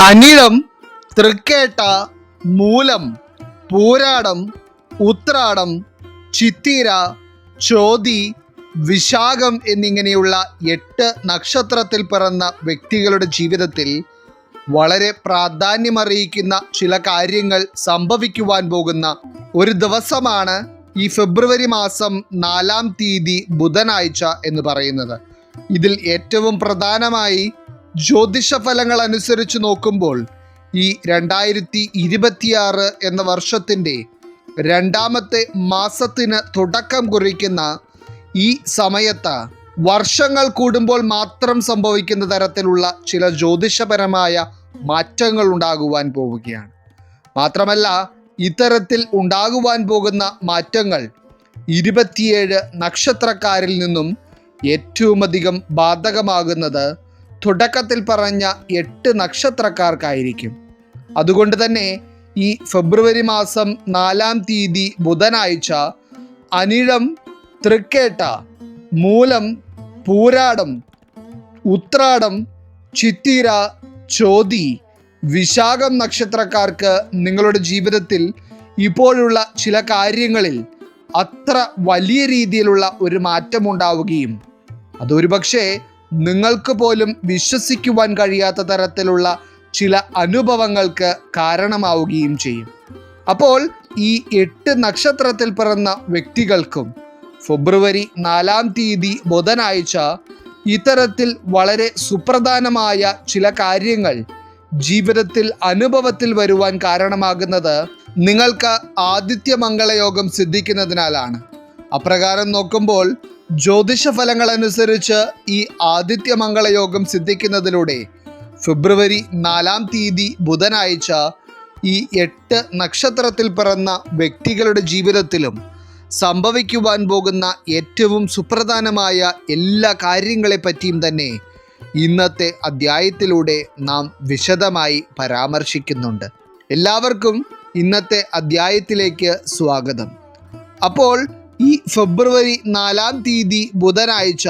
അനിഴം തൃക്കേട്ട മൂലം പൂരാടം ഉത്രാടം ചിത്തിര ചോതി വിശാഖം എന്നിങ്ങനെയുള്ള എട്ട് നക്ഷത്രത്തിൽ പിറന്ന വ്യക്തികളുടെ ജീവിതത്തിൽ വളരെ പ്രാധാന്യമറിയിക്കുന്ന ചില കാര്യങ്ങൾ സംഭവിക്കുവാൻ പോകുന്ന ഒരു ദിവസമാണ് ഈ ഫെബ്രുവരി മാസം നാലാം തീയതി ബുധനാഴ്ച എന്ന് പറയുന്നത്. ഇതിൽ ഏറ്റവും പ്രധാനമായി ജ്യോതിഷ ഫലങ്ങൾ അനുസരിച്ച് നോക്കുമ്പോൾ ഈ രണ്ടായിരത്തി ഇരുപത്തിയാറ് എന്ന വർഷത്തിന്റെ രണ്ടാമത്തെ മാസത്തിന് തുടക്കം കുറിക്കുന്ന ഈ സമയത്ത് വർഷങ്ങൾ കൂടുമ്പോൾ മാത്രം സംഭവിക്കുന്ന തരത്തിലുള്ള ചില ജ്യോതിഷപരമായ മാറ്റങ്ങൾ ഉണ്ടാകുവാൻ പോവുകയാണ്. മാത്രമല്ല ഇത്തരത്തിൽ ഉണ്ടാകുവാൻ പോകുന്ന മാറ്റങ്ങൾ ഇരുപത്തിയേഴ് നക്ഷത്രക്കാരിൽ നിന്നും ഏറ്റവുമധികം ബാധകമാകുന്നത് തുടക്കത്തിൽ പറഞ്ഞ എട്ട് നക്ഷത്രക്കാർക്കായിരിക്കും. അതുകൊണ്ട് തന്നെ ഈ ഫെബ്രുവരി മാസം നാലാം തീയതി ബുധനാഴ്ച അനിഴം തൃക്കേട്ട മൂലം പൂരാടം ഉത്രാടം ചിത്തിര ചോതി വിശാഖം നക്ഷത്രക്കാർക്ക് നിങ്ങളുടെ ജീവിതത്തിൽ ഇപ്പോഴുള്ള ചില കാര്യങ്ങളിൽ അത്ര വലിയ രീതിയിലുള്ള ഒരു മാറ്റമുണ്ടാവുകയും. അതൊരു പക്ഷേ നിങ്ങൾക്ക് പോലും വിശ്വസിക്കുവാൻ കഴിയാത്ത തരത്തിലുള്ള ചില അനുഭവങ്ങൾക്ക് കാരണമാവുകയും ചെയ്യും. അപ്പോൾ ഈ എട്ട് നക്ഷത്രത്തിൽ പിറന്ന വ്യക്തികൾക്കും ഫെബ്രുവരി നാലാം തീയതി ബുധനാഴ്ച ഇത്തരത്തിൽ വളരെ സുപ്രധാനമായ ചില കാര്യങ്ങൾ ജീവിതത്തിൽ അനുഭവത്തിൽ വരുവാൻ കാരണമാകുന്നത് നിങ്ങൾക്ക് ആദിത്യ മംഗളയോഗം സിദ്ധിക്കുന്നതിനാലാണ്. അപ്രകാരം നോക്കുമ്പോൾ ജ്യോതിഷ ഫലങ്ങൾ അനുസരിച്ച് ഈ ആദിത്യ മംഗളയോഗം സിദ്ധിക്കുന്നതിലൂടെ ഫെബ്രുവരി നാലാം തീയതി ബുധനാഴ്ച ഈ എട്ട് നക്ഷത്രത്തിൽ പിറന്ന വ്യക്തികളുടെ ജീവിതത്തിലും സംഭവിക്കുവാൻ പോകുന്ന ഏറ്റവും സുപ്രധാനമായ എല്ലാ കാര്യങ്ങളെപ്പറ്റിയും തന്നെ ഇന്നത്തെ അധ്യായത്തിലൂടെ നാം വിശദമായി പരാമർശിക്കുന്നുണ്ട്. എല്ലാവർക്കും ഇന്നത്തെ അധ്യായത്തിലേക്ക് സ്വാഗതം. അപ്പോൾ ഈ ഫെബ്രുവരി നാലാം തീയതി ബുധനാഴ്ച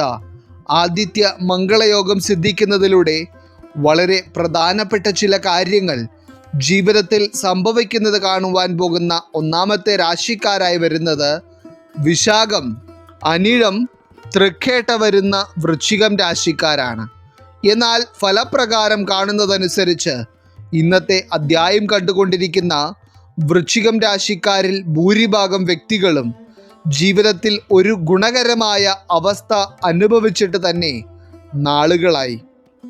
ആദിത്യ മംഗളയോഗം സിദ്ധിക്കുന്നതിലൂടെ വളരെ പ്രധാനപ്പെട്ട ചില കാര്യങ്ങൾ ജീവിതത്തിൽ സംഭവിക്കുന്നത് കാണുവാൻ പോകുന്ന ഒന്നാമത്തെ രാശിക്കാരായി വരുന്നത് വിശാഖം. അനിഴം തൃക്കേട്ട വരുന്ന വൃശ്ചികം രാശിക്കാരാണ്. എന്നാൽ ഫലപ്രകാരം കാണുന്നതനുസരിച്ച് ഇന്നത്തെ അധ്യായം കണ്ടുകൊണ്ടിരിക്കുന്ന വൃശ്ചികം രാശിക്കാരിൽ ഭൂരിഭാഗം വ്യക്തികളും ജീവിതത്തിൽ ഒരു ഗുണകരമായ അവസ്ഥ അനുഭവിച്ചിട്ട് തന്നെ നാളുകളായി.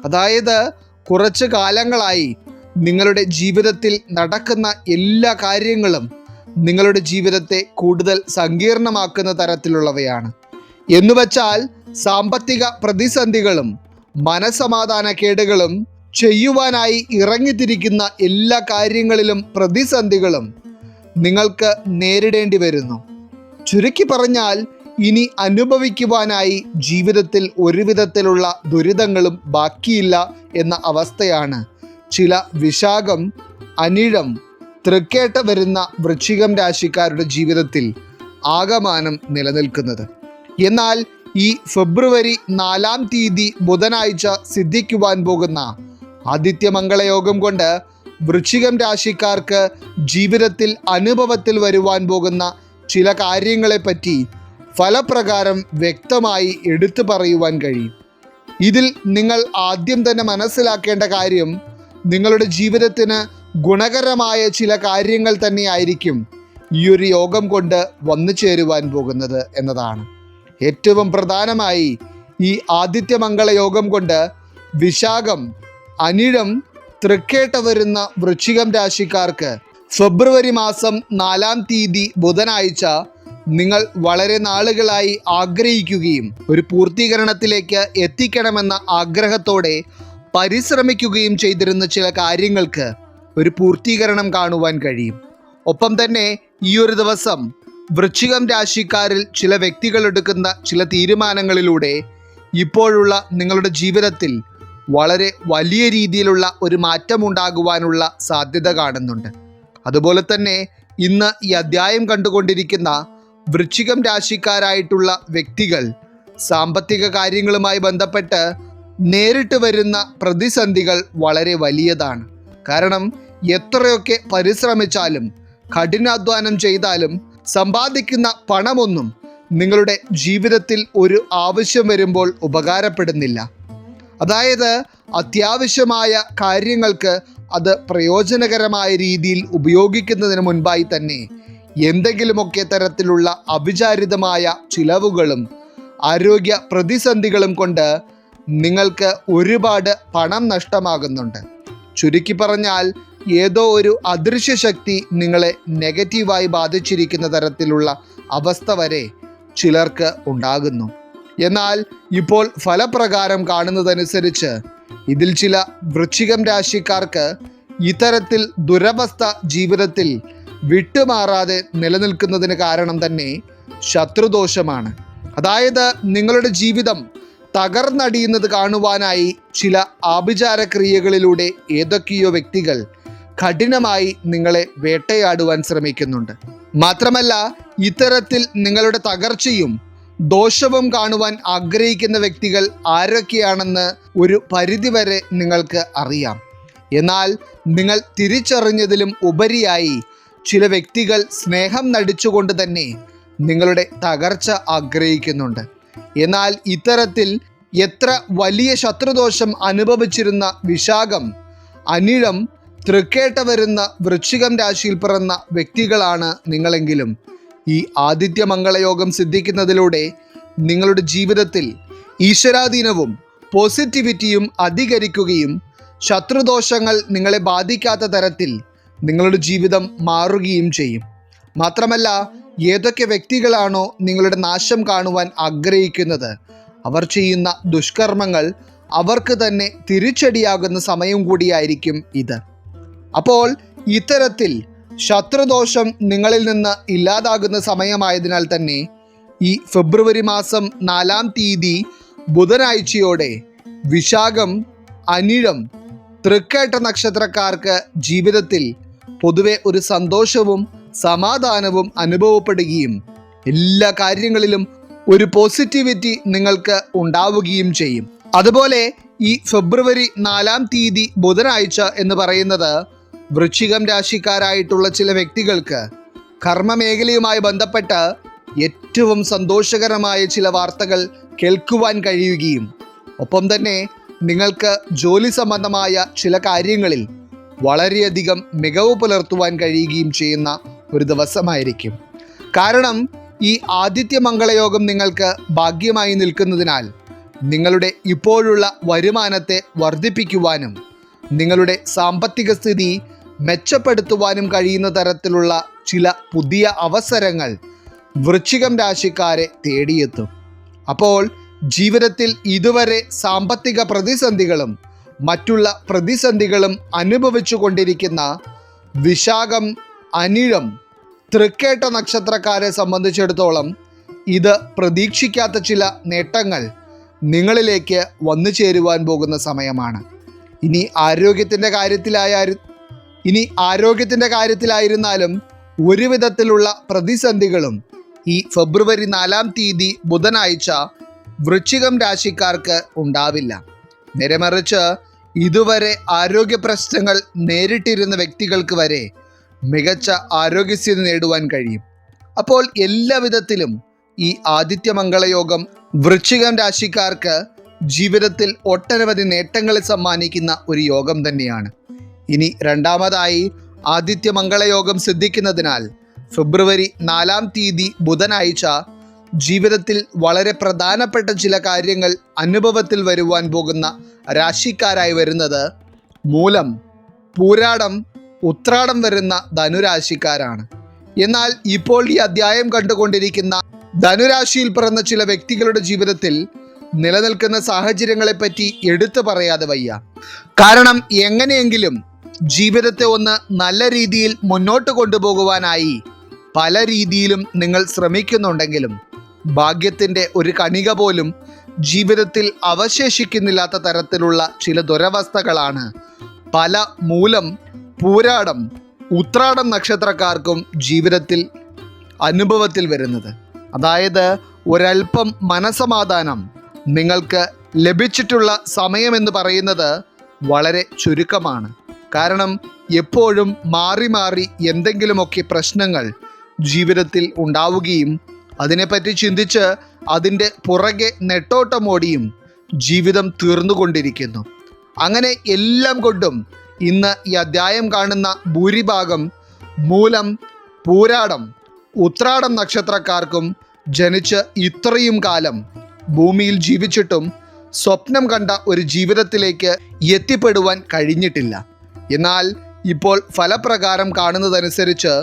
അതായത് കുറച്ച് കാലങ്ങളായി നിങ്ങളുടെ ജീവിതത്തിൽ നടക്കുന്ന എല്ലാ കാര്യങ്ങളും നിങ്ങളുടെ ജീവിതത്തെ കൂടുതൽ സങ്കീർണമാക്കുന്ന തരത്തിലുള്ളവയാണ്. എന്നുവച്ചാൽ സാമ്പത്തിക പ്രതിസന്ധികളും മനസമാധാനക്കേടുകളും ചെയ്യുവാനായി ഇറങ്ങിത്തിരിക്കുന്ന എല്ലാ കാര്യങ്ങളിലും പ്രതിസന്ധികളും നിങ്ങൾക്ക് നേരിടേണ്ടി വരുന്നു. ചുരുക്കി പറഞ്ഞാൽ ഇനി അനുഭവിക്കുവാനായി ജീവിതത്തിൽ ഒരുവിധത്തിലുള്ള ദുരിതങ്ങളും ബാക്കിയില്ല എന്ന അവസ്ഥയാണ്. ചില വിശാഖം അനിഴം തൃക്കേട്ട വരുന്ന വൃശ്ചികം രാശിക്കാരുടെ ജീവിതത്തിൽ ആകമാനം നിലനിൽക്കുന്നത്. എന്നാൽ ഈ ഫെബ്രുവരി നാലാം തീയതി ബുധനാഴ്ച സിദ്ധിക്കുവാൻ പോകുന്ന ആദിത്യമംഗളയോഗം കൊണ്ട് വൃശ്ചികം രാശിക്കാർക്ക് ജീവിതത്തിൽ അനുഭവത്തിൽ വരുവാൻ പോകുന്ന ചില കാര്യങ്ങളെപ്പറ്റി ഫലപ്രകാരം വ്യക്തമായി എടുത്തു പറയുവാൻ കഴിയും. ഇതിൽ നിങ്ങൾ ആദ്യം തന്നെ മനസ്സിലാക്കേണ്ട കാര്യം നിങ്ങളുടെ ജീവിതത്തിന് ഗുണകരമായ ചില കാര്യങ്ങൾ തന്നെയായിരിക്കും ഈ ഒരു യോഗം കൊണ്ട് വന്നു ചേരുവാൻ പോകുന്നത് എന്നതാണ്. ഏറ്റവും പ്രധാനമായി ഈ ആദിത്യമംഗള യോഗം കൊണ്ട് വിശാഖം അനിഴം തൃക്കേട്ട വരുന്ന വൃശ്ചികം രാശിക്കാർക്ക് ഫെബ്രുവരി മാസം നാലാം തീയതി ബുധനാഴ്ച നിങ്ങൾ വളരെ നാളുകളായി ആഗ്രഹിക്കുകയും ഒരു പൂർത്തീകരണത്തിലേക്ക് എത്തിക്കണമെന്ന ആഗ്രഹത്തോടെ പരിശ്രമിക്കുകയും ചെയ്തിരുന്ന ചില കാര്യങ്ങൾക്ക് ഒരു പൂർത്തീകരണം കാണുവാൻ കഴിയും. ഒപ്പം തന്നെ ഈ ഒരു ദിവസം വൃശ്ചികം രാശിക്കാരിൽ ചില വ്യക്തികൾ എടുക്കുന്ന ചില തീരുമാനങ്ങളിലൂടെ ഇപ്പോഴുള്ള നിങ്ങളുടെ ജീവിതത്തിൽ വളരെ വലിയ രീതിയിലുള്ള ഒരു മാറ്റമുണ്ടാകുവാനുള്ള സാധ്യത കാണുന്നുണ്ട്. അതുപോലെ തന്നെ ഇന്ന് ഈ അധ്യായം കണ്ടുകൊണ്ടിരിക്കുന്ന വൃശ്ചികം രാശിക്കാരായിട്ടുള്ള വ്യക്തികൾ സാമ്പത്തിക കാര്യങ്ങളുമായി ബന്ധപ്പെട്ട് നേരിട്ട് വരുന്ന പ്രതിസന്ധികൾ വളരെ വലിയതാണ്. കാരണം എത്രയൊക്കെ പരിശ്രമിച്ചാലും കഠിനാധ്വാനം ചെയ്താലും സമ്പാദിക്കുന്ന പണമൊന്നും നിങ്ങളുടെ ജീവിതത്തിൽ ഒരു ആവശ്യം വരുമ്പോൾ ഉപകാരപ്പെടുന്നില്ല. അതായത് അത്യാവശ്യമായ കാര്യങ്ങൾക്ക് അത് പ്രയോജനകരമായ രീതിയിൽ ഉപയോഗിക്കുന്നതിന് മുൻപായി തന്നെ എന്തെങ്കിലുമൊക്കെ തരത്തിലുള്ള അവിചാരിതമായ ചിലവുകളും ആരോഗ്യ പ്രതിസന്ധികളും കൊണ്ട് നിങ്ങൾക്ക് ഒരുപാട് പണം നഷ്ടമാകുന്നുണ്ട്. ചുരുക്കി പറഞ്ഞാൽ ഏതോ ഒരു അദൃശ്യ ശക്തി നിങ്ങളെ നെഗറ്റീവായി ബാധിച്ചിരിക്കുന്ന തരത്തിലുള്ള അവസ്ഥ വരെ ചിലർക്ക് ഉണ്ടാകുന്നു. എന്നാൽ ഇപ്പോൾ ഫലപ്രകാരം കാണുന്നതനുസരിച്ച് ഇതിൽ ചില വൃശ്ചികം രാശിക്കാർക്ക് ഇത്തരത്തിൽ ദുരവസ്ഥ ജീവിതത്തിൽ വിട്ടുമാറാതെ നിലനിൽക്കുന്നതിന് കാരണം തന്നെ ശത്രുദോഷമാണ്. അതായത് നിങ്ങളുടെ ജീവിതം തകർന്നടിയുന്നത് കാണുവാനായി ചില ആഭിചാരക്രിയകളിലൂടെ ഏതൊക്കെയോ വ്യക്തികൾ കഠിനമായി നിങ്ങളെ വേട്ടയാടുവാൻ ശ്രമിക്കുന്നുണ്ട്. മാത്രമല്ല ഇത്തരത്തിൽ നിങ്ങളുടെ തകർച്ചയും ദോഷവും കാണുവാൻ ആഗ്രഹിക്കുന്ന വ്യക്തികൾ ആരൊക്കെയാണെന്ന് ഒരു പരിധിവരെ നിങ്ങൾക്ക് അറിയാം. എന്നാൽ നിങ്ങൾ തിരിച്ചറിഞ്ഞതിലും ഉപരിയായി ചില വ്യക്തികൾ സ്നേഹം നടിച്ചുകൊണ്ട് തന്നെ നിങ്ങളുടെ തകർച്ച ആഗ്രഹിക്കുന്നുണ്ട്. എന്നാൽ ഇത്തരത്തിൽ എത്ര വലിയ ശത്രുദോഷം അനുഭവിച്ചിരുന്ന വിശാഖം അനിഴം തൃക്കേട്ട വരുന്ന വൃശ്ചികം രാശിയിൽ പിറന്ന വ്യക്തികളാണ് നിങ്ങളെങ്കിലും. ഈ ആദിത്യമംഗളയോഗം സിദ്ധിക്കുന്നതിലൂടെ നിങ്ങളുടെ ജീവിതത്തിൽ ഈശ്വരാധീനവും പോസിറ്റിവിറ്റിയും അധികരിക്കുകയും ശത്രുദോഷങ്ങൾ നിങ്ങളെ ബാധിക്കാത്ത തരത്തിൽ നിങ്ങളുടെ ജീവിതം മാറുകയും ചെയ്യും. മാത്രമല്ല ഏതൊക്കെ വ്യക്തികളാണോ നിങ്ങളുടെ നാശം കാണുവാൻ ആഗ്രഹിക്കുന്നത് അവർ ചെയ്യുന്ന ദുഷ്കർമ്മങ്ങൾ അവർക്ക് തന്നെ തിരിച്ചടിയാകുന്ന സമയം കൂടിയായിരിക്കും ഇത്. അപ്പോൾ ഇത്തരത്തിൽ ശത്രുദോഷം നിങ്ങളിൽ നിന്ന് ഇല്ലാതാകുന്ന സമയമായതിനാൽ തന്നെ ഈ ഫെബ്രുവരി മാസം നാലാം തീയതി ബുധനാഴ്ചയോടെ വിശാഖം അനിഴം തൃക്കേട്ട നക്ഷത്രക്കാർക്ക് ജീവിതത്തിൽ പൊതുവെ ഒരു സന്തോഷവും സമാധാനവും അനുഭവപ്പെടുകയും എല്ലാ കാര്യങ്ങളിലും ഒരു പോസിറ്റിവിറ്റി നിങ്ങൾക്ക് ഉണ്ടാവുകയും ചെയ്യും. അതുപോലെ ഈ ഫെബ്രുവരി നാലാം തീയതി ബുധനാഴ്ച എന്ന് പറയുന്നത് വൃശ്ചികം രാശിക്കാരായിട്ടുള്ള ചില വ്യക്തികൾക്ക് കർമ്മമേഖലയുമായി ബന്ധപ്പെട്ട് ഏറ്റവും സന്തോഷകരമായ ചില വാർത്തകൾ കേൾക്കുവാൻ കഴിയുകയും ഒപ്പം തന്നെ നിങ്ങൾക്ക് ജോലി സംബന്ധമായ ചില കാര്യങ്ങളിൽ വളരെയധികം മികവ് പുലർത്തുവാൻ കഴിയുകയും ചെയ്യുന്ന ഒരു ദിവസമായിരിക്കും. കാരണം ഈ ആദിത്യ മംഗളയോഗം നിങ്ങൾക്ക് ഭാഗ്യമായി നിൽക്കുന്നതിനാൽ നിങ്ങളുടെ ഇപ്പോഴുള്ള വരുമാനത്തെ വർദ്ധിപ്പിക്കുവാനും നിങ്ങളുടെ സാമ്പത്തിക സ്ഥിതി മെച്ചപ്പെടുത്തുവാനും കഴിയുന്ന തരത്തിലുള്ള ചില പുതിയ അവസരങ്ങൾ വൃശ്ചികം രാശിക്കാരെ തേടിയെത്തും. അപ്പോൾ ജീവിതത്തിൽ ഇതുവരെ സാമ്പത്തിക പ്രതിസന്ധികളും മറ്റുള്ള പ്രതിസന്ധികളും അനുഭവിച്ചു കൊണ്ടിരിക്കുന്ന വിശാഖം അനിഴം തൃക്കേട്ട നക്ഷത്രക്കാരെ സംബന്ധിച്ചിടത്തോളം ഇത് പ്രതീക്ഷിക്കാത്ത ചില നേട്ടങ്ങൾ നിങ്ങളിലേക്ക് വന്നു ചേരുവാൻ പോകുന്ന സമയമാണ്. ഇനി ആരോഗ്യത്തിന്റെ കാര്യത്തിലായാലും ഇനി ആരോഗ്യത്തിന്റെ കാര്യത്തിലായിരുന്നാലും ഒരു വിധത്തിലുള്ള പ്രതിസന്ധികളും ഈ ഫെബ്രുവരി നാലാം തീയതി ബുധനാഴ്ച വൃശ്ചികം രാശിക്കാർക്ക് ഉണ്ടാവില്ല. നേരെമറിച്ച് ഇതുവരെ ആരോഗ്യ പ്രശ്നങ്ങൾ നേരിട്ടിരുന്ന വ്യക്തികൾക്ക് വരെ മികച്ച ആരോഗ്യസ്ഥിതി നേടുവാൻ കഴിയും. അപ്പോൾ എല്ലാ വിധത്തിലും ഈ ആദിത്യമംഗളയോഗം വൃശ്ചികം രാശിക്കാർക്ക് ജീവിതത്തിൽ ഒട്ടനവധി നേട്ടങ്ങളെ സമ്മാനിക്കുന്ന ഒരു യോഗം തന്നെയാണ്. ഇനി രണ്ടാമതായി ആദിത്യമംഗളയോഗം സിദ്ധിക്കുന്നതിനാൽ ഫെബ്രുവരി നാലാം തീയതി ബുധനാഴ്ച ജീവിതത്തിൽ വളരെ പ്രധാനപ്പെട്ട ചില കാര്യങ്ങൾ അനുഭവത്തിൽ വരുവാൻ പോകുന്ന രാശിക്കാരായി വരുന്നത് മൂലം പൂരാടം ഉത്രാടം വരുന്ന ധനുരാശിക്കാരാണ്. എന്നാൽ ഇപ്പോൾ ഈ അധ്യായം കണ്ടുകൊണ്ടിരിക്കുന്ന ധനുരാശിയിൽ പിറന്ന ചില വ്യക്തികളുടെ ജീവിതത്തിൽ നിലനിൽക്കുന്ന സാഹചര്യങ്ങളെപ്പറ്റി എടുത്തു പറയാതെ വയ്യ. കാരണം എങ്ങനെയെങ്കിലും ജീവിതത്തെ ഒന്ന് നല്ല രീതിയിൽ മുന്നോട്ട് കൊണ്ടുപോകുവാനായി പല രീതിയിലും നിങ്ങൾ ശ്രമിക്കുന്നുണ്ടെങ്കിലും ഭാഗ്യത്തിന്റെ ഒരു കണിക പോലും ജീവിതത്തിൽ അവശേഷിക്കുന്നില്ലാത്ത തരത്തിലുള്ള ചില ദുരവസ്ഥകളാണ്. പല മൂലം പൂരാടം ഉത്രാടം നക്ഷത്രക്കാർക്കും ജീവിതത്തിൽ അനുഭവത്തിൽ വരുന്നത്. അതായത് ഒരൽപ്പം മനസമാധാനം നിങ്ങൾക്ക് ലഭിച്ചിട്ടുള്ള സമയമെന്ന് പറയുന്നത് വളരെ ചുരുക്കമാണ്. കാരണം എപ്പോഴും മാറി മാറി എന്തെങ്കിലുമൊക്കെ പ്രശ്നങ്ങൾ ജീവിതത്തിൽ ഉണ്ടാവുകയും അതിനെപ്പറ്റി ചിന്തിച്ച് അതിന്റെ പുറകെ നെട്ടോട്ടമോടിയും ജീവിതം തീർന്നുകൊണ്ടിരിക്കുന്നു. അങ്ങനെ എല്ലാം കൊണ്ടും ഇന്ന് ഈ അധ്യായം കാണുന്ന ഭൂരിഭാഗം മൂലം പൂരാടം ഉത്രാടം നക്ഷത്രക്കാർക്കും ജനിച്ച് ഇത്രയും കാലം ഭൂമിയിൽ ജീവിച്ചിട്ടും സ്വപ്നം കണ്ട ഒരു ജീവിതത്തിലേക്ക് എത്തിപ്പെടുവാൻ കഴിഞ്ഞിട്ടില്ല. എന്നാൽ ഇപ്പോൾ ഫലപ്രകാരം കാണുന്നതനുസരിച്ച്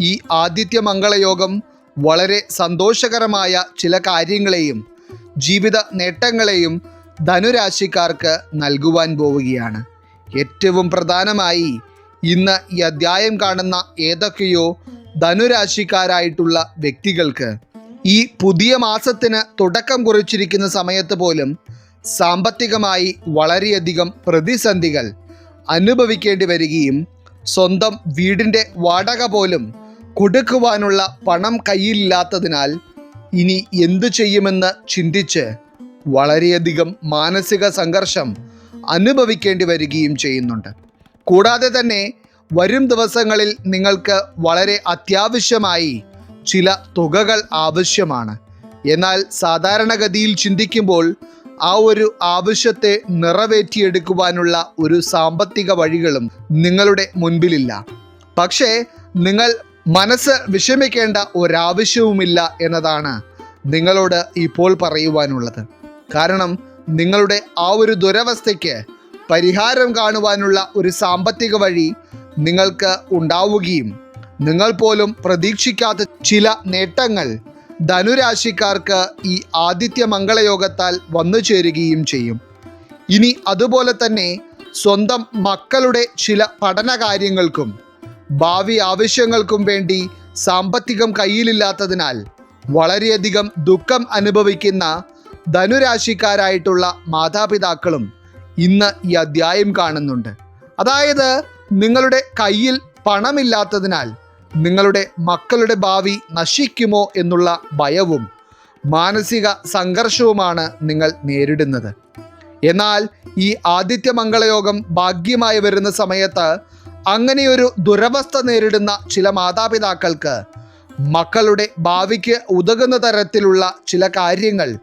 ഈ ആദിത്യ മംഗളയോഗം വളരെ സന്തോഷകരമായ ചില കാര്യങ്ങളെയും ജീവിത നേട്ടങ്ങളെയും ധനുരാശിക്കാർക്ക് നൽകുവാൻ പോവുകയാണ്. ഏറ്റവും പ്രധാനമായി ഇന്ന് ഈ അധ്യായം കാണുന്ന ഏതൊക്കെയോ ധനുരാശിക്കാരായിട്ടുള്ള വ്യക്തികൾക്ക് ഈ പുതിയ മാസത്തിന് തുടക്കം കുറിച്ചിരിക്കുന്ന സമയത്ത് പോലും സാമ്പത്തികമായി വളരെയധികം പ്രതിസന്ധികൾ അനുഭവിക്കേണ്ടി വരികയും സ്വന്തം വീടിന്റെ വാടക പോലും കൊടുക്കുവാനുള്ള പണം കയ്യിലില്ലാത്തതിനാൽ ഇനി എന്തു ചെയ്യുമെന്ന് ചിന്തിച്ച് വളരെയധികം മാനസിക സംഘർഷം അനുഭവിക്കേണ്ടി വരികയും ചെയ്യുന്നുണ്ട്. കൂടാതെ തന്നെ വരും ദിവസങ്ങളിൽ നിങ്ങൾക്ക് വളരെ അത്യാവശ്യമായി ചില തുകകൾ ആവശ്യമാണ്. എന്നാൽ സാധാരണഗതിയിൽ ചിന്തിക്കുമ്പോൾ ആ ഒരു ആവശ്യത്തെ നിറവേറ്റിയെടുക്കുവാനുള്ള ഒരു സാമ്പത്തിക വഴികളും നിങ്ങളുടെ മുൻപിലില്ല. പക്ഷേ നിങ്ങൾ മനസ്സ് വിഷമിക്കേണ്ട ഒരാവശ്യവുമില്ല എന്നതാണ് നിങ്ങളോട് ഇപ്പോൾ പറയുവാനുള്ളത്. കാരണം നിങ്ങളുടെ ആ ഒരു ദുരവസ്ഥയ്ക്ക് പരിഹാരം കാണുവാനുള്ള ഒരു സാമ്പത്തിക വഴി നിങ്ങൾക്ക് ഉണ്ടാവുകയും നിങ്ങൾ പോലും പ്രതീക്ഷിക്കാത്ത ചില നേട്ടങ്ങൾ ധനുരാശിക്കാർക്ക് ഈ ആദിത്യ മംഗളയോഗത്താൽ വന്നു ചേരുകയും ചെയ്യും. ഇനി അതുപോലെ തന്നെ സ്വന്തം മക്കളുടെ ചില പഠന കാര്യങ്ങൾക്കും ഭാവി ആവശ്യങ്ങൾക്കും വേണ്ടി സാമ്പത്തികം കയ്യിലില്ലാത്തതിനാൽ വളരെയധികം ദുഃഖം അനുഭവിക്കുന്ന ധനുരാശിക്കാരായിട്ടുള്ള മാതാപിതാക്കളും ഇന്ന് ഈ അധ്യായം കാണുന്നുണ്ട്. അതായത് നിങ്ങളുടെ കയ്യിൽ പണമില്ലാത്തതിനാൽ നിങ്ങളുടെ മക്കളുടെ ഭാവി നശിക്കുമോ എന്നുള്ള ഭയവും മാനസിക സംഘർഷവുമാണ് നിങ്ങൾ നേരിടുന്നത്. എന്നാൽ ഈ ആദിത്യ മംഗളയോഗം ഭാഗ്യമായി വരുന്ന സമയത്ത് അങ്ങനെയൊരു ദുരവസ്ഥ നേരിടുന്ന ചില മാതാപിതാക്കൾക്ക് മക്കളുടെ ഭാവിക്ക് ഉതകുന്ന തരത്തിലുള്ള ചില കാര്യങ്ങൾ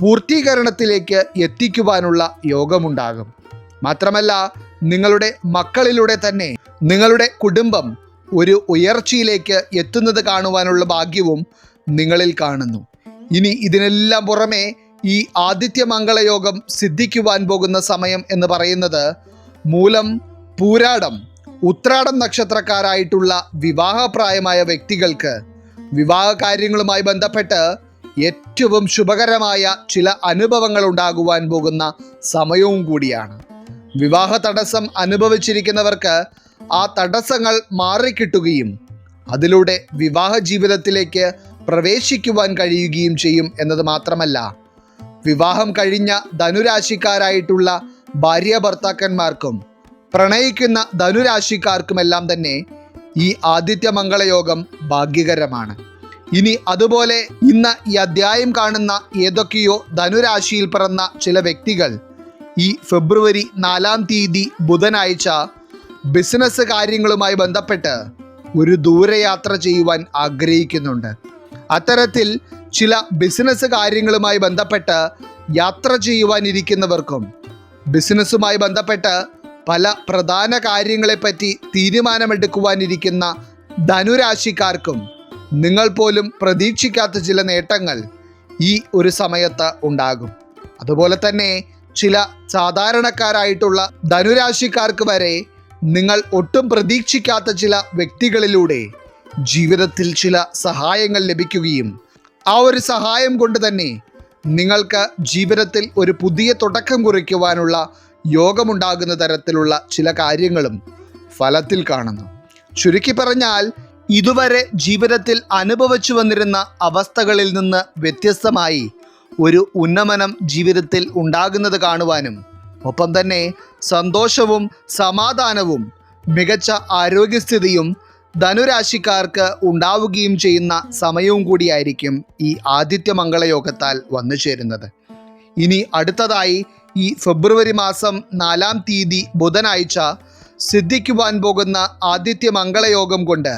പൂർത്തീകരണത്തിലേക്ക് എത്തിക്കുവാനുള്ള യോഗമുണ്ടാകും. മാത്രമല്ല നിങ്ങളുടെ മക്കളിലൂടെ തന്നെ നിങ്ങളുടെ കുടുംബം ഒരു ഉയർച്ചയിലേക്ക് എത്തുന്നത് കാണുവാനുള്ള ഭാഗ്യവും നിങ്ങളിൽ കാണുന്നു. ഇനി ഇതിനെല്ലാം പുറമെ ഈ ആദിത്യ മംഗളയോഗം സിദ്ധിക്കുവാൻ പോകുന്ന സമയം എന്ന് പറയുന്നത് മൂലം പൂരാടം ഉത്രാടം നക്ഷത്രക്കാരായിട്ടുള്ള വിവാഹപ്രായമായ വ്യക്തികൾക്ക് വിവാഹ കാര്യങ്ങളുമായി ബന്ധപ്പെട്ട് ഏറ്റവും ശുഭകരമായ ചില അനുഭവങ്ങൾ ഉണ്ടാകുവാൻ പോകുന്ന സമയവും കൂടിയാണ്. വിവാഹ തടസ്സം അനുഭവിച്ചിരിക്കുന്നവർക്ക് ആ തടസ്സങ്ങൾ മാറിക്കിട്ടുകയും അതിലൂടെ വിവാഹ ജീവിതത്തിലേക്ക് പ്രവേശിക്കുവാൻ കഴിയുകയും ചെയ്യും എന്നത് മാത്രമല്ല. വിവാഹം കഴിഞ്ഞ ധനുരാശിക്കാരായിട്ടുള്ള ഭാര്യ ഭർത്താക്കന്മാർക്കും പ്രണയിക്കുന്ന ധനുരാശിക്കാർക്കുമെല്ലാം തന്നെ ഈ ആദിത്യ മംഗളയോഗം ഭാഗ്യകരമാണ്. ഇനി അതുപോലെ ഇന്ന് ഈ അധ്യായം കാണുന്ന ഏതൊക്കെയോ ധനുരാശിയിൽ പിറന്ന ചില വ്യക്തികൾ ഈ ഫെബ്രുവരി നാലാം തീയതി ബുധനാഴ്ച ബിസിനസ് കാര്യങ്ങളുമായി ബന്ധപ്പെട്ട് ഒരു ദൂരയാത്ര ചെയ്യുവാൻ ആഗ്രഹിക്കുന്നുണ്ട്. അത്തരത്തിൽ ചില ബിസിനസ് കാര്യങ്ങളുമായി ബന്ധപ്പെട്ട് യാത്ര ചെയ്യുവാനിരിക്കുന്നവർക്കും ബിസിനസ്സുമായി ബന്ധപ്പെട്ട് പല പ്രധാന കാര്യങ്ങളെപ്പറ്റി തീരുമാനമെടുക്കുവാനിരിക്കുന്ന ധനുരാശിക്കാർക്കും നിങ്ങൾ പോലും പ്രതീക്ഷിക്കാത്ത ചില നേട്ടങ്ങൾ ഈ ഒരു സമയത്ത് ഉണ്ടാകും. അതുപോലെ തന്നെ ചില സാധാരണക്കാരായിട്ടുള്ള ധനുരാശിക്കാർക്ക് വരെ നിങ്ങൾ ഒട്ടും പ്രതീക്ഷിക്കാത്ത ചില വ്യക്തികളിലൂടെ ജീവിതത്തിൽ ചില സഹായങ്ങൾ ലഭിക്കുകയും ആ ഒരു സഹായം കൊണ്ട് തന്നെ നിങ്ങൾക്ക് ജീവിതത്തിൽ ഒരു പുതിയ തുടക്കം കുറിക്കുവാനുള്ള യോഗമുണ്ടാകുന്ന തരത്തിലുള്ള ചില കാര്യങ്ങളും ഫലത്തിൽ കാണുന്നു. ചുരുക്കി പറഞ്ഞാൽ ഇതുവരെ ജീവിതത്തിൽ അനുഭവിച്ചു വന്നിരുന്ന അവസ്ഥകളിൽ നിന്ന് വ്യത്യസ്തമായി ഒരു ഉന്നമനം ജീവിതത്തിൽ ഉണ്ടാകുന്നത് കാണുവാനും ഒപ്പം തന്നെ സന്തോഷവും സമാധാനവും മികച്ച ആരോഗ്യസ്ഥിതിയും ധനുരാശിക്കാർക്ക് ഉണ്ടാവുകയും ചെയ്യുന്ന സമയവും കൂടിയായിരിക്കും ഈ ആദിത്യ മംഗളയോഗത്താൽ വന്നു ചേരുന്നത്. ഇനി അടുത്തതായി ഈ ഫെബ്രുവരി മാസം നാലാം തീയതി ബുധനാഴ്ച സിദ്ധിക്കുവാൻ പോകുന്ന ആദിത്യ മംഗളയോഗം കൊണ്ട്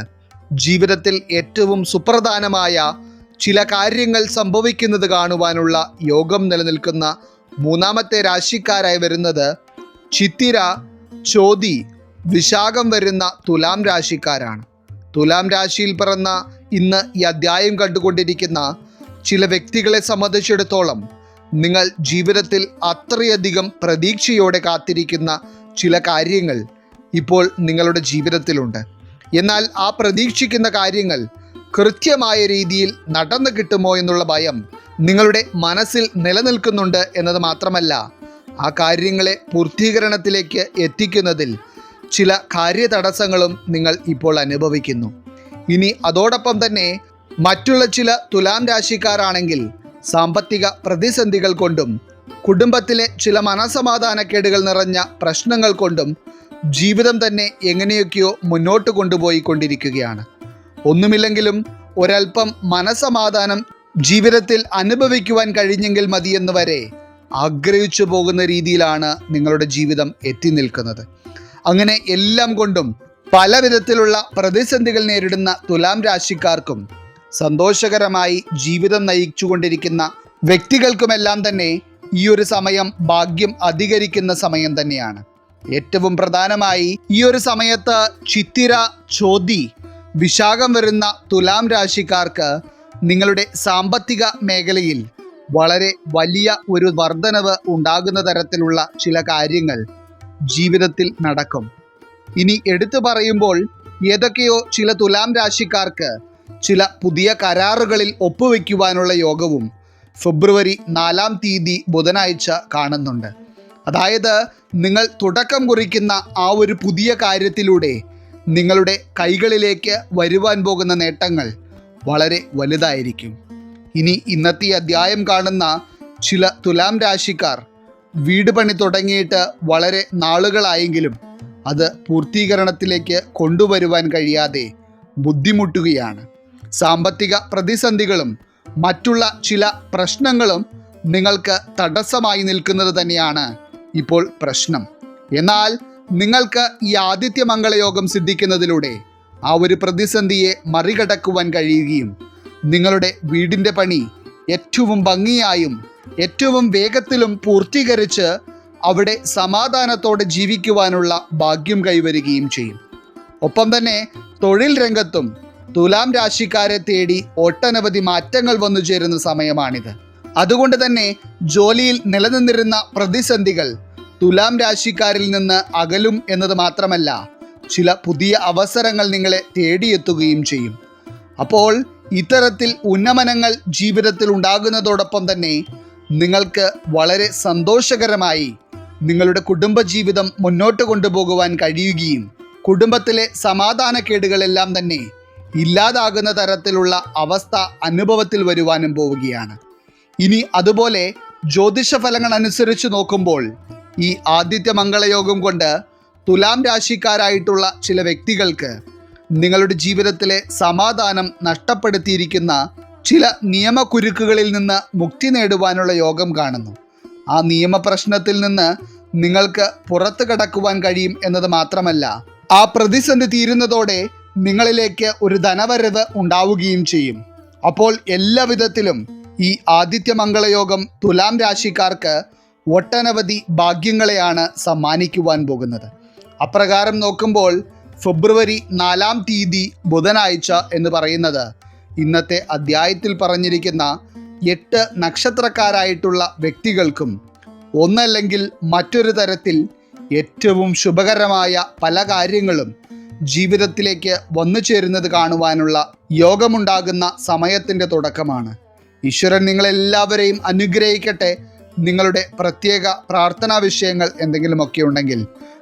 ജീവിതത്തിൽ ഏറ്റവും സുപ്രധാനമായ ചില കാര്യങ്ങൾ സംഭവിക്കുന്നത് കാണുവാനുള്ള യോഗം നിലനിൽക്കുന്ന മൂന്നാമത്തെ രാശിക്കാരായി വരുന്നത് ചിത്തിര ചോതി വിശാഖം വരുന്ന തുലാം രാശിക്കാരാണ്. തുലാം രാശിയിൽ പിറന്ന ഇന്ന് ഈ അധ്യായം കണ്ടുകൊണ്ടിരിക്കുന്ന ചില വ്യക്തികളെ സംബന്ധിച്ചിടത്തോളം നിങ്ങൾ ജീവിതത്തിൽ അത്രയധികം പ്രതീക്ഷയോടെ കാത്തിരിക്കുന്ന ചില കാര്യങ്ങൾ ഇപ്പോൾ നിങ്ങളുടെ ജീവിതത്തിലുണ്ട്. എന്നാൽ ആ പ്രതീക്ഷിക്കുന്ന കാര്യങ്ങൾ കൃത്യമായ രീതിയിൽ നടന്നു കിട്ടുമോ എന്നുള്ള ഭയം നിങ്ങളുടെ മനസ്സിൽ നിലനിൽക്കുന്നുണ്ട് എന്നത് മാത്രമല്ല ആ കാര്യങ്ങളെ പൂർത്തീകരണത്തിലേക്ക് എത്തിക്കുന്നതിൽ ചില കാര്യതടസ്സങ്ങളും നിങ്ങൾ ഇപ്പോൾ അനുഭവിക്കുന്നു. ഇനി അതോടൊപ്പം തന്നെ മറ്റുള്ള ചില തുലാം രാശിക്കാരാണെങ്കിൽ സാമ്പത്തിക പ്രതിസന്ധികൾ കൊണ്ടും കുടുംബത്തിലെ ചില മനസമാധാനക്കേടുകൾ നിറഞ്ഞ പ്രശ്നങ്ങൾ കൊണ്ടും ജീവിതം തന്നെ എങ്ങനെയൊക്കെയോ മുന്നോട്ട് കൊണ്ടുപോയി കൊണ്ടിരിക്കുകയാണ് ഒന്നുമില്ലെങ്കിലും ഒരൽപ്പം മനസമാധാനം ജീവിതത്തിൽ അനുഭവിക്കുവാൻ കഴിഞ്ഞെങ്കിൽ മതിയെന്ന് വരെ ആഗ്രഹിച്ചു പോകുന്ന രീതിയിലാണ് നിങ്ങളുടെ ജീവിതം എത്തി നിൽക്കുന്നത്. അങ്ങനെ എല്ലാം കൊണ്ടും പല വിധത്തിലുള്ള പ്രതിസന്ധികൾ നേരിടുന്ന തുലാം രാശിക്കാർക്കും സന്തോഷകരമായി ജീവിതം നയിച്ചുകൊണ്ടിരിക്കുന്ന വ്യക്തികൾക്കുമെല്ലാം തന്നെ ഈ ഒരു സമയം ഭാഗ്യം അധികരിക്കുന്ന സമയം തന്നെയാണ്. ഏറ്റവും പ്രധാനമായി ഈ ഒരു സമയത്ത് ചിത്തിര ചോതി വിശാഖം വരുന്ന തുലാം രാശിക്കാർക്ക് നിങ്ങളുടെ സാമ്പത്തിക മേഖലയിൽ വളരെ വലിയ ഒരു വർധനവ് ഉണ്ടാകുന്ന തരത്തിലുള്ള ചില കാര്യങ്ങൾ ജീവിതത്തിൽ നടക്കും. ഇനി എടുത്തു പറയുമ്പോൾ ഏതൊക്കെയോ ചില തുലാം രാശിക്കാർക്ക് ചില പുതിയ കരാറുകളിൽ ഒപ്പുവെക്കുവാനുള്ള യോഗവും ഫെബ്രുവരി നാലാം തീയതി ബുധനാഴ്ച കാണുന്നുണ്ട്. അതായത് നിങ്ങൾ തുടക്കം കുറിക്കുന്ന ആ ഒരു പുതിയ കാര്യത്തിലൂടെ നിങ്ങളുടെ കൈകളിലേക്ക് വരുവാൻ പോകുന്ന നേട്ടങ്ങൾ വളരെ വലുതായിരിക്കും. ഇനി ഇന്നത്തെ അധ്യായം കാണുന്ന ചില തുലാം രാശിക്കാർ വീട് പണി തുടങ്ങിയിട്ട് വളരെ നാളുകളായെങ്കിലും അത് പൂർത്തീകരണത്തിലേക്ക് കൊണ്ടുവരുവാൻ കഴിയാതെ ബുദ്ധിമുട്ടുകയാണ്. സാമ്പത്തിക പ്രതിസന്ധികളും മറ്റുള്ള ചില പ്രശ്നങ്ങളും നിങ്ങൾക്ക് തടസ്സമായി നിൽക്കുന്നത് തന്നെയാണ് ഇപ്പോൾ പ്രശ്നം. എന്നാൽ നിങ്ങൾക്ക് ഈ ആദിത്യ മംഗളയോഗം സിദ്ധിക്കുന്നതിലൂടെ ആ ഒരു പ്രതിസന്ധിയെ മറികടക്കുവാൻ കഴിയുകയും നിങ്ങളുടെ വീടിന്റെ പണി ഏറ്റവും ഭംഗിയായും ഏറ്റവും വേഗത്തിലും പൂർത്തീകരിച്ച് അവിടെ സമാധാനത്തോടെ ജീവിക്കുവാനുള്ള ഭാഗ്യം കൈവരികയും ചെയ്യും. ഒപ്പം തന്നെ തൊഴിൽ രംഗത്തും തുലാം രാശിക്കാരെ തേടി ഒട്ടനവധി മാറ്റങ്ങൾ വന്നു ചേരുന്ന സമയമാണിത്. അതുകൊണ്ട് തന്നെ ജോലിയിൽ നിലനിന്നിരുന്ന പ്രതിസന്ധികൾ തുലാം രാശിക്കാരിൽ നിന്ന് അകലും എന്നത് മാത്രമല്ല ചില പുതിയ അവസരങ്ങൾ നിങ്ങളെ തേടിയെത്തുകയും ചെയ്യും. അപ്പോൾ ഇത്തരത്തിൽ ഉന്നമനങ്ങൾ ജീവിതത്തിൽ ഉണ്ടാകുന്നതോടൊപ്പം തന്നെ നിങ്ങൾക്ക് വളരെ സന്തോഷകരമായി നിങ്ങളുടെ കുടുംബജീവിതം മുന്നോട്ട് കൊണ്ടുപോകുവാൻ കഴിയുകയും കുടുംബത്തിലെ സമാധാനക്കേടുകളെല്ലാം തന്നെ ഇല്ലാതാകുന്ന തരത്തിലുള്ള അവസ്ഥ അനുഭവത്തിൽ വരുവാനും പോവുകയാണ്. ഇനി അതുപോലെ ജ്യോതിഷ ഫലങ്ങൾ അനുസരിച്ച് നോക്കുമ്പോൾ ഈ ആദിത്യ മംഗളയോഗം കൊണ്ട് തുലാം രാശിക്കാരായിട്ടുള്ള ചില വ്യക്തികൾക്ക് നിങ്ങളുടെ ജീവിതത്തിലെ സമാധാനം നഷ്ടപ്പെടുത്തിയിരിക്കുന്ന ചില നിയമക്കുരുക്കുകളിൽ നിന്ന് മുക്തി നേടുവാനുള്ള യോഗം കാണുന്നു. ആ നിയമപ്രശ്നത്തിൽ നിന്ന് നിങ്ങൾക്ക് പുറത്തു കടക്കുവാൻ കഴിയും എന്നത് മാത്രമല്ല ആ പ്രതിസന്ധി തീരുന്നതോടെ നിങ്ങളിലേക്ക് ഒരു ധനവരവ് ഉണ്ടാവുകയും ചെയ്യും. അപ്പോൾ എല്ലാവിധത്തിലും ഈ ആദിത്യമംഗളയോഗം തുലാം രാശിക്കാർക്ക് ഒട്ടനവധി ഭാഗ്യങ്ങളെയാണ് സമ്മാനിക്കുവാൻ പോകുന്നത്. അപ്രകാരം നോക്കുമ്പോൾ ഫെബ്രുവരി നാലാം തീയതി ബുധനാഴ്ച എന്ന് പറയുന്നത്. ഇന്നത്തെ അധ്യായത്തിൽ പറഞ്ഞിരിക്കുന്ന എട്ട് നക്ഷത്രക്കാരായിട്ടുള്ള വ്യക്തികൾക്കും ഒന്നല്ലെങ്കിൽ മറ്റൊരു തരത്തിൽ ഏറ്റവും ശുഭകരമായ പല കാര്യങ്ങളും ജീവിതത്തിലേക്ക് വന്നു ചേരുന്നത് കാണുവാനുള്ള യോഗമുണ്ടാകുന്ന സമയത്തിന്റെ തുടക്കമാണ്. ഈശ്വരൻ നിങ്ങളെല്ലാവരെയും അനുഗ്രഹിക്കട്ടെ. നിങ്ങളുടെ പ്രത്യേക പ്രാർത്ഥനാ വിഷയങ്ങൾ എന്തെങ്കിലുമൊക്കെ ഉണ്ടെങ്കിൽ